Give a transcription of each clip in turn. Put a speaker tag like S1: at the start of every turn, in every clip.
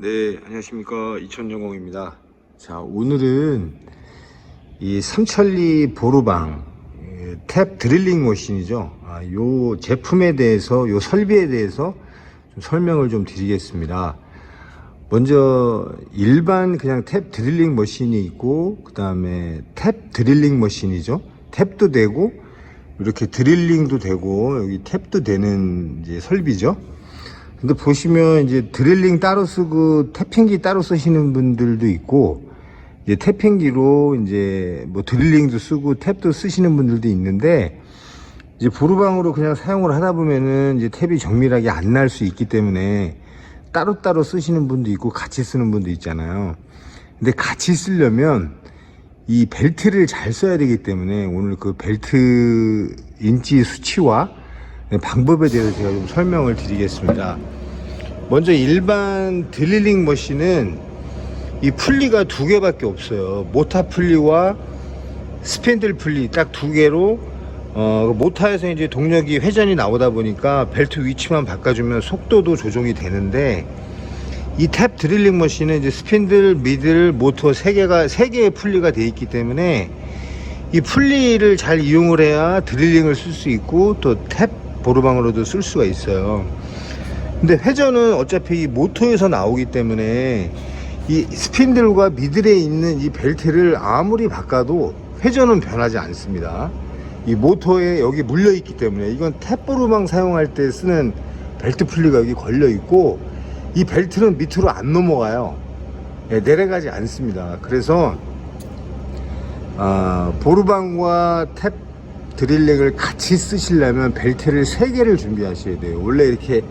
S1: 네, 안녕하십니까. 이천영공입니다. 자, 오늘은 이 삼천리 보루방 예, 탭 드릴링 머신이죠. 아, 요 제품에 대해서, 요 설비에 대해서 좀 설명을 좀 드리겠습니다. 먼저 일반 그냥 탭 드릴링 머신이 있고, 그 다음에 탭 드릴링 머신이죠. 탭도 되고, 이렇게 드릴링도 되고, 여기 탭도 되는 이제 설비죠. 근데 보시면 이제 드릴링 따로 쓰고 태핑기 따로 쓰시는 분들도 있고 이제 태핑기로 이제 뭐 드릴링도 쓰고 탭도 쓰시는 분들도 있는데 이제 보루방으로 그냥 사용을 하다 보면은 이제 탭이 정밀하게 안 날 수 있기 때문에 따로따로 쓰시는 분도 있고 같이 쓰는 분도 있잖아요. 근데 같이 쓰려면 이 벨트를 잘 써야 되기 때문에 오늘 그 벨트 인치 수치와 방법에 대해서 제가 좀 설명을 드리겠습니다. 먼저 일반 드릴링 머신은 이 풀리가 두 개밖에 없어요. 모타 풀리와 스팬들 풀리 딱 두 개로 어, 모타에서 이제 동력이 회전이 나오다 보니까 벨트 위치만 바꿔주면 속도도 조정이 되는데 이 탭 드릴링 머신은 이제 스핀들, 미들, 모터 세 개가 세 개의 풀리가 돼 있기 때문에 이 풀리를 잘 이용을 해야 드릴링을 쓸 수 있고 또 탭 보루방으로도 쓸 수가 있어요. 근데 회전은 어차피 이 모터에서 나오기 때문에 이 스핀들과 미들에 있는 이 벨트를 아무리 바꿔도 회전은 변하지 않습니다. 이 모터에 여기 물려 있기 때문에 이건 탭보루방 사용할 때 쓰는 벨트 풀리가 여기 걸려 있고 이 벨트는 밑으로 안 넘어가요. 예, 내려가지 않습니다. 그래서 아, 보루방과 탭 드릴링을 같이 쓰시려면 벨트를 3개를 준비하셔야 돼요. 원래 이렇게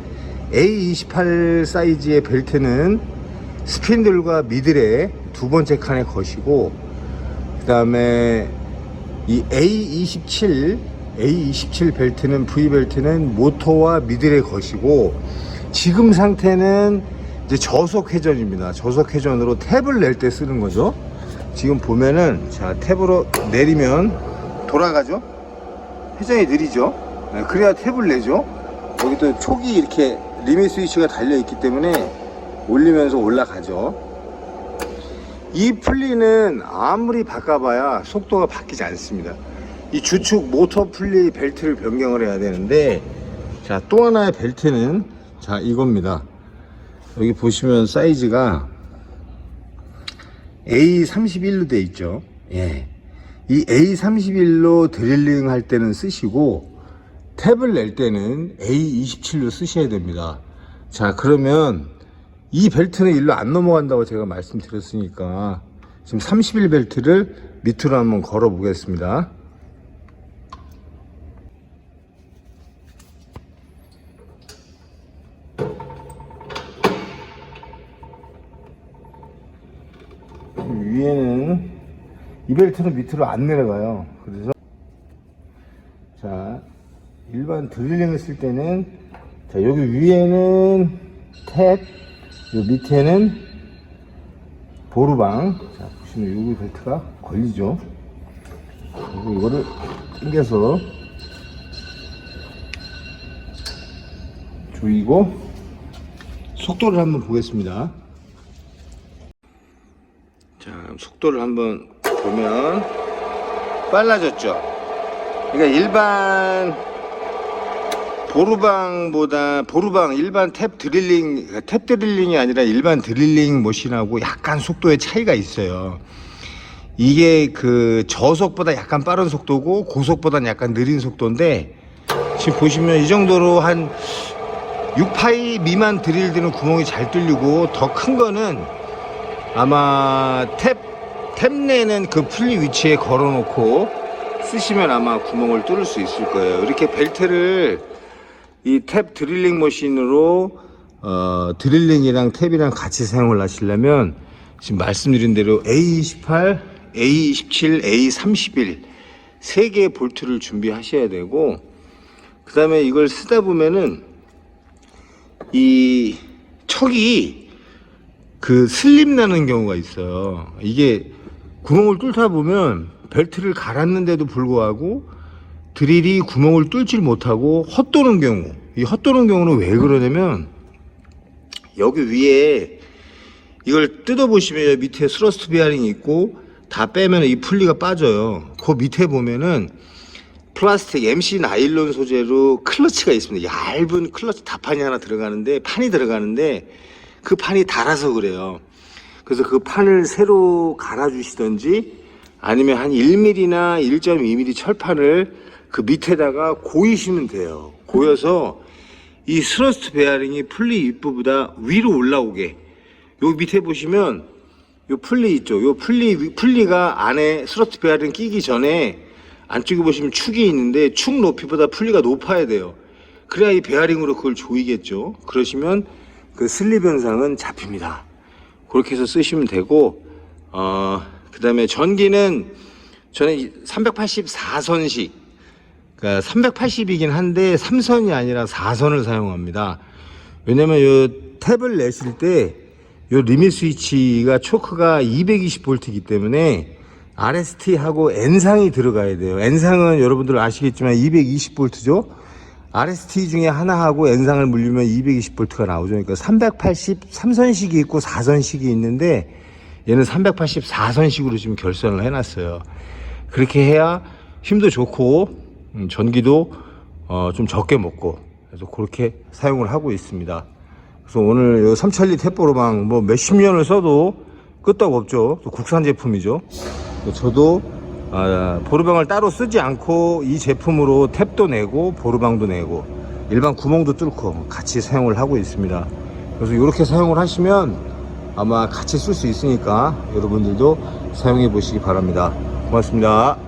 S1: A28 사이즈의 벨트는 스핀들과 미들에 두 번째 칸에 거시고 그 다음에 이 A27 A27 벨트는 V 벨트는 모터와 미들에 거시고 지금 상태는 이제 저속 회전입니다. 저속 회전으로 탭을 낼 때 쓰는 거죠. 지금 보면은 자 탭으로 내리면 돌아가죠. 회전이 느리죠. 네, 그래야 탭을 내죠. 여기 또 촉이 이렇게 리밋 스위치가 달려 있기 때문에 올리면서 올라가죠. 이 풀리는 아무리 바꿔봐야 속도가 바뀌지 않습니다. 이 주축 모터 풀리 벨트를 변경을 해야 되는데 자 또 하나의 벨트는 자 이겁니다. 여기 보시면 사이즈가 A31로 돼 있죠. 예. 이 A31로 드릴링 할 때는 쓰시고 탭을 낼 때는 A27로 쓰셔야 됩니다. 자, 그러면 이 벨트는 일로 안 넘어간다고 제가 말씀드렸으니까 지금 31 벨트를 밑으로 한번 걸어 보겠습니다. 위에는 이 벨트는 밑으로 안 내려가요. 그래서 자 일반 드릴링을 쓸 때는 자 여기 위에는 탭, 요 밑에는 보루방. 자 보시면 여기 벨트가 걸리죠. 그리고 이거를 당겨서 조이고 속도를 한번 보겠습니다. 자, 속도를 한번 보면 빨라졌죠. 그러니까 일반 보루방보다 보루방 일반 탭 드릴링 탭 드릴링이 아니라 일반 드릴링 머신하고 약간 속도의 차이가 있어요. 이게 그 저속보다 약간 빠른 속도고 고속보다는 약간 느린 속도인데 지금 보시면 이 정도로 한 6파이 미만 드릴들은 구멍이 잘 뚫리고 더 큰 거는 아마 탭, 탭 내는 그 풀리 위치에 걸어 놓고 쓰시면 아마 구멍을 뚫을 수 있을 거예요. 이렇게 벨트를 이 탭 드릴링 머신으로 어, 드릴링이랑 탭이랑 같이 사용을 하시려면 지금 말씀드린 대로 A28, A27, A31 세 개의 볼트를 준비하셔야 되고 그 다음에 이걸 쓰다 보면은 이 척이 그 슬림 나는 경우가 있어요. 이게 구멍을 뚫다 보면 벨트를 갈았는데도 불구하고 드릴이 구멍을 뚫질 못하고 헛도는 경우, 이 헛도는 경우는 왜 그러냐면 여기 위에 이걸 뜯어보시면 밑에 스러스트 베어링이 있고 다 빼면 이 풀리가 빠져요. 그 밑에 보면은 플라스틱 MC 나일론 소재로 클러치가 있습니다. 얇은 클러치 다판이 하나 들어가는데 판이 들어가는데 그 판이 닳아서 그래요. 그래서 그 판을 새로 갈아주시던지 아니면 한 1mm나 1.2mm 철판을 그 밑에다가 고이시면 돼요. 고여서 이 스러스트 베어링이 풀리 윗부보다 위로 올라오게 요 밑에 보시면 요 풀리 있죠. 요 풀리 위- 풀리가 안에 스러스트 베어링 끼기 전에 안쪽에 보시면 축이 있는데 축 높이보다 풀리가 높아야 돼요. 그래야 이 베어링으로 그걸 조이겠죠. 그러시면 그 슬립 현상은 잡힙니다. 그렇게 해서 쓰시면 되고 어 그 다음에 전기는 저는 384선식 그러니까 380이긴 한데 3선이 아니라 4선을 사용합니다. 왜냐면 요 탭을 내실 때 요 리밋 스위치가 초크가 220V이기 때문에 RST하고 N상이 들어가야 돼요. N상은 여러분들 아시겠지만 220V죠. RST 중에 하나하고 N상을 물리면 220V가 나오죠. 그러니까 383선식이 있고 4선식이 있는데 얘는 384선식으로 지금 결선을 해놨어요. 그렇게 해야 힘도 좋고 음, 전기도 어, 좀 적게 먹고 그래서 그렇게 사용을 하고 있습니다. 그래서 오늘 요 삼천리 탭보로방 뭐 몇십 년을 써도 끄떡 없죠. 또 국산 제품이죠. 저도 아, 보르방을 따로 쓰지 않고 이 제품으로 탭도 내고 보르방도 내고 일반 구멍도 뚫고 같이 사용을 하고 있습니다. 그래서 이렇게 사용을 하시면 아마 같이 쓸 수 있으니까 여러분들도 사용해 보시기 바랍니다. 고맙습니다.